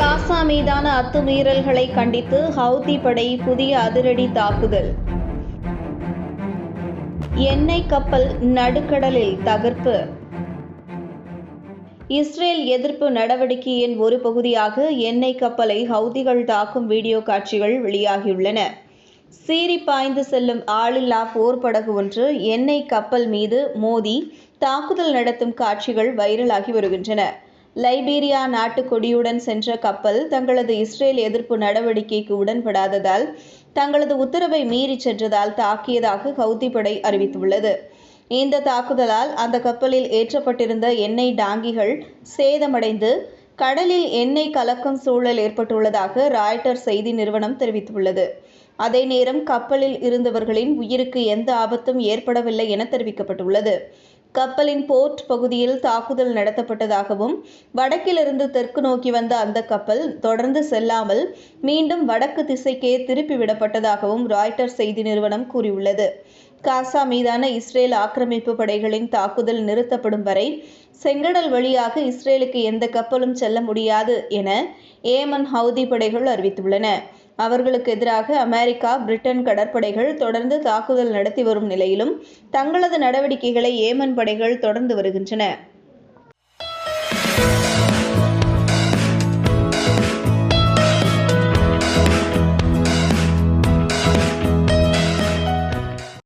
காசா மீதான அத்துமீறல்களை கண்டித்து ஹவுதி படை புதிய அதிரடி தாக்குதல். எண்ணெய் கப்பல் நடுக்கடலில் தகர்ப்பு. இஸ்ரேல் எதிர்ப்பு நடவடிக்கையின் ஒரு பகுதியாக எண்ணெய் கப்பலை ஹவுதிகள் தாக்கும் வீடியோ காட்சிகள் வெளியாகியுள்ளன. சீறி பாய்ந்து செல்லும் ஆளில்லா போர் படகு ஒன்று எண்ணெய் கப்பல் மீது மோதி தாக்குதல் நடத்தும் காட்சிகள் வைரலாகி வருகின்றன. லைபீரியா நாட்டு கொடியுடன் சென்ற கப்பல் தங்களது இஸ்ரேல் எதிர்ப்பு நடவடிக்கைக்கு உடன்படாததால் தங்களது உத்தரவை மீறி சென்றதால் தாக்கியதாக ஹவுதி படை அறிவித்துள்ளது. இந்த தாக்குதலால் அந்த கப்பலில் ஏற்றப்பட்டிருந்த எண்ணெய் டாங்கிகள் சேதமடைந்து கடலில் எண்ணெய் கலக்கும் சூழல் ஏற்பட்டுள்ளதாக ராய்டர் செய்தி நிறுவனம் தெரிவித்துள்ளது. அதே நேரம் கப்பலில் இருந்தவர்களின் உயிருக்கு எந்த ஆபத்தும் ஏற்படவில்லை என தெரிவிக்கப்பட்டுள்ளது. கப்பலின் போர்ட் பகுதியில் தாக்குதல் நடத்தப்பட்டதாகவும் வடக்கிலிருந்து தெற்கு நோக்கி வந்த அந்த கப்பல் தொடர்ந்து செல்லாமல் மீண்டும் வடக்கு திசைக்கே திருப்பி விடப்பட்டதாகவும் செய்தி நிறுவனம் கூறியுள்ளது. காசா மீதான இஸ்ரேல் ஆக்கிரமிப்பு படைகளின் தாக்குதல் நிறுத்தப்படும் வரை செங்கடல் வழியாக இஸ்ரேலுக்கு எந்த கப்பலும் செல்ல முடியாது என ஏமன் ஹவுதி படைகள் அறிவித்துள்ளன. அவர்களுக்கு எதிராக அமெரிக்கா பிரிட்டன் கடற்படைகள் தொடர்ந்து தாக்குதல் நடத்தி வரும் நிலையிலும் தங்களது நடவடிக்கைகளை ஏமன் படைகள் தொடர்ந்து வருகின்றன.